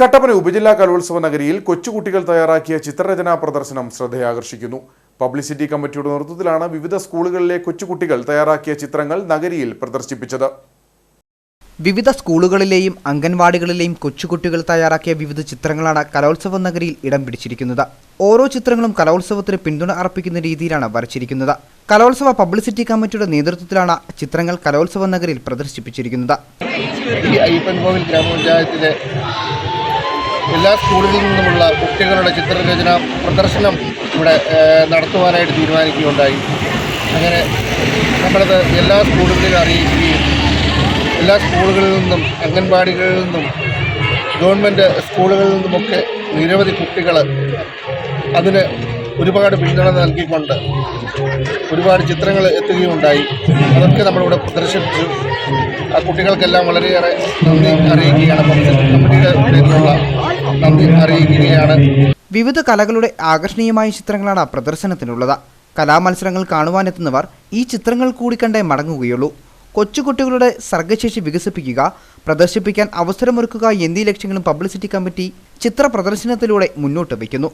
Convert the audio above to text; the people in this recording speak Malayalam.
കട്ടപ്പന ഉപജില്ലാ കലോത്സവ നഗരിയിൽ കൊച്ചുകുട്ടികൾ തയ്യാറാക്കിയ ചിത്രരചനാ പ്രദർശനം ശ്രദ്ധയാകർഷിക്കുന്നു. പബ്ലിസിറ്റി കമ്മിറ്റിയുടെ നേതൃത്വത്തിലാണ് വിവിധ സ്കൂളുകളിലെ കൊച്ചുകുട്ടികൾ തയ്യാറാക്കിയ ചിത്രങ്ങൾ നഗരിയിൽ പ്രദർശിപ്പിച്ചത്. വിവിധ സ്കൂളുകളിലെയും അംഗൻവാടികളിലെയും കൊച്ചുകുട്ടികൾ തയ്യാറാക്കിയ വിവിധ ചിത്രങ്ങളാണ് കലോത്സവ നഗരിയിൽ ഇടം പിടിച്ചിരിക്കുന്നത്. ഓരോ ചിത്രങ്ങളും കലോത്സവത്തിന് പിന്തുണ അർപ്പിക്കുന്ന രീതിയിലാണ് വരച്ചിരിക്കുന്നത്. കലോത്സവ പബ്ലിസിറ്റി കമ്മിറ്റിയുടെ നേതൃത്വത്തിലാണ് ചിത്രങ്ങൾ കലോത്സവ നഗരിയിൽ പ്രദർശിപ്പിച്ചിരിക്കുന്നത്. ഗ്രാമപഞ്ചായത്തിലെ എല്ലാ സ്കൂളുകളിൽ നിന്നുമുള്ള കുട്ടികളുടെ ചിത്രരചന പ്രദർശനം ഇവിടെ നടത്തുവാനായിട്ട് തീരുമാനിക്കുകയുണ്ടായി. അങ്ങനെ നമ്മളത് എല്ലാ സ്കൂളുകളിലും അറിയിക്കുകയും എല്ലാ സ്കൂളുകളിൽ നിന്നും അംഗൻവാടികളിൽ നിന്നും ഗവൺമെന്റ് സ്കൂളുകളിൽ നിന്നുമൊക്കെ നിരവധി കുട്ടികൾ അതിന് ഒരുപാട് പിന്തുണ നൽകിക്കൊണ്ട് ഒരുപാട് ചിത്രങ്ങൾ എത്തുകയുണ്ടായി. അതൊക്കെ നമ്മളിവിടെ പ്രദർശിപ്പിച്ചു. ആ കുട്ടികൾക്കെല്ലാം വളരെയേറെ നന്ദി അറിയിക്കുകയാണ്. കമ്മിറ്റിയുടെ അറിയിക്കുകയാണ് വിവിധ കലകളുടെ ആകർഷണീയമായ ചിത്രങ്ങളാണ് പ്രദർശനത്തിനുള്ളത്. കലാമത്സരങ്ങൾ കാണുവാനെത്തുന്നവർ ഈ ചിത്രങ്ങൾ കൂടി കണ്ടേ മടങ്ങുകയുള്ളൂ. കൊച്ചുകുട്ടികളുടെ സർഗശേഷി വികസിപ്പിക്കുക പ്രദർശിപ്പിക്കാൻ അവസരമൊരുക്കുക എന്നീ ലക്ഷ്യങ്ങളും പബ്ലിസിറ്റി കമ്മിറ്റി ചിത്ര പ്രദർശനത്തിലൂടെ മുന്നോട്ട് വയ്ക്കുന്നു.